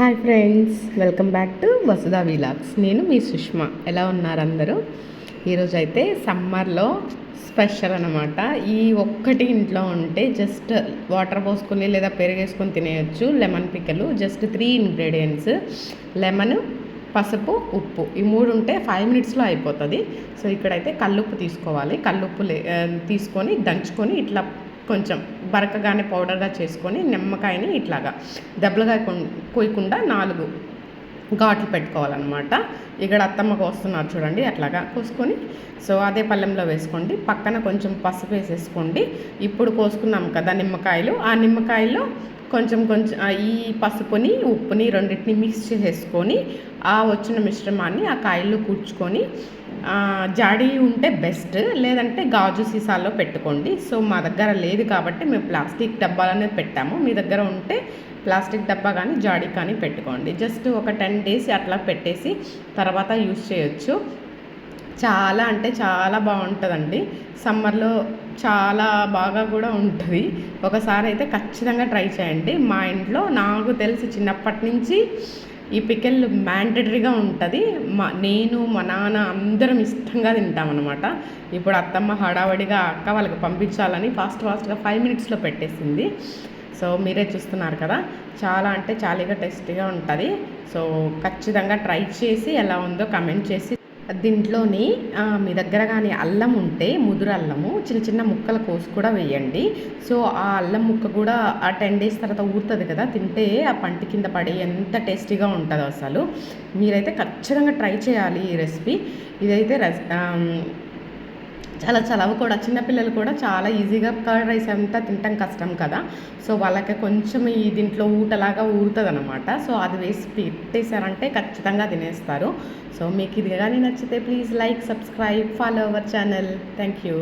Hi friends welcome back to Vasudha vlogs నేను మీ సుష్మా. ఎలా ఉన్నారు అందరూ? ఈరోజు అయితే సమ్మర్లో స్పెషల్ అనమాట ఈ ఒక్కటి ఇంట్లో ఉంటే జస్ట్ వాటర్ పోసుకొని లేదా పెరిగేసుకొని తినేయచ్చు లెమన్ పిక్కలు జస్ట్ త్రీ ఇంగ్రీడియంట్స్. లెమన్ పసుపు ఉప్పు. ఈ మూడు ఉంటే ఫైవ్ మినిట్స్లో అయిపోతుంది. సో ఇక్కడైతే కల్లుప్పు తీసుకోవాలి. కల్లుప్పు లే తీసుకొని దంచుకొని ఇట్లా కొంచెం బరకగానే పౌడర్గా చేసుకొని నిమ్మకాయని ఇట్లాగా దెబ్బలుగా కొయ్యకుండా నాలుగు ఘాట్లు పెట్టుకోవాలన్నమాట. ఇక్కడ అత్తమ్మ కోస్తున్నారు చూడండి అట్లాగా కోసుకొని. సో అదే పళ్ళెంలో వేసుకోండి. పక్కన కొంచెం పసుపు వేసేసుకోండి. ఇప్పుడు కోసుకున్నాం కదా నిమ్మకాయలు. ఆ నిమ్మకాయలో కొంచెం కొంచెం ఈ పసుపుని ఉప్పుని రెండింటిని మిక్స్ చేసేసుకొని ఆ వచ్చిన మిశ్రమాన్ని ఆ కాయల్లో కూర్చుకొని జాడీ ఉంటే బెస్ట్ లేదంటే గాజు సీసాల్లో పెట్టుకోండి. సో మా దగ్గర లేదు కాబట్టి మేము ప్లాస్టిక్ డబ్బాలనే పెట్టాము. మీ దగ్గర ఉంటే ప్లాస్టిక్ డబ్బా కానీ జాడీ కానీ పెట్టుకోండి. జస్ట్ ఒక టెన్ డేస్ అట్లా పెట్టేసి తర్వాత యూస్ చేయొచ్చు. చాలా అంటే చాలా బాగుంటుందండి. సమ్మర్లో చాలా బాగా కూడా ఉంటుంది. ఒకసారి అయితే ఖచ్చితంగా ట్రై చేయండి. మా ఇంట్లో నాకు తెలిసి చిన్నప్పటి నుంచి ఈ పికెల్ మ్యాండటరీగా ఉంటుంది. మా నేను మా నాన్న అందరం ఇష్టంగా తింటామన్నమాట. ఇప్పుడు అత్తమ్మ హడావడిగా అక్క వాళ్ళకి పంపించాలని ఫాస్ట్ ఫాస్ట్గా ఫైవ్ మినిట్స్లో పెట్టేసింది. సో మీరే చూస్తున్నారు కదా చాలా అంటే చాలాగా టేస్టీగా ఉంటుంది. సో ఖచ్చితంగా ట్రై చేసి ఎలా ఉందో కమెంట్ చేసి దీంట్లోని మీ దగ్గర కానీ అల్లం ఉంటే ముదురు అల్లము చిన్న చిన్న ముక్కలు కోసి కూడా వేయండి. సో ఆ అల్లం ముక్క కూడా ఆ టెన్ డేస్ తర్వాత ఊరుతుంది కదా తింటే ఆ పంటి కింద పడి ఎంత టేస్టీగా ఉంటుందో అసలు. మీరైతే ఖచ్చితంగా ట్రై చేయాలి ఈ రెసిపీ. ఇదైతే రెస్ చాలా చలవ కూడా చిన్నపిల్లలు కూడా చాలా ఈజీగా కర్డ్ రైస్ అంతా తింటాం కష్టం కదా. సో వాళ్ళకి కొంచెం ఈ దీంట్లో ఊటలాగా ఊరుతుంది అనమాట సో అది వేసి పెట్టేశారంటే ఖచ్చితంగా తినేస్తారు. సో మీకు ఇది కానీ నచ్చితే please like subscribe follow our channel. Thank you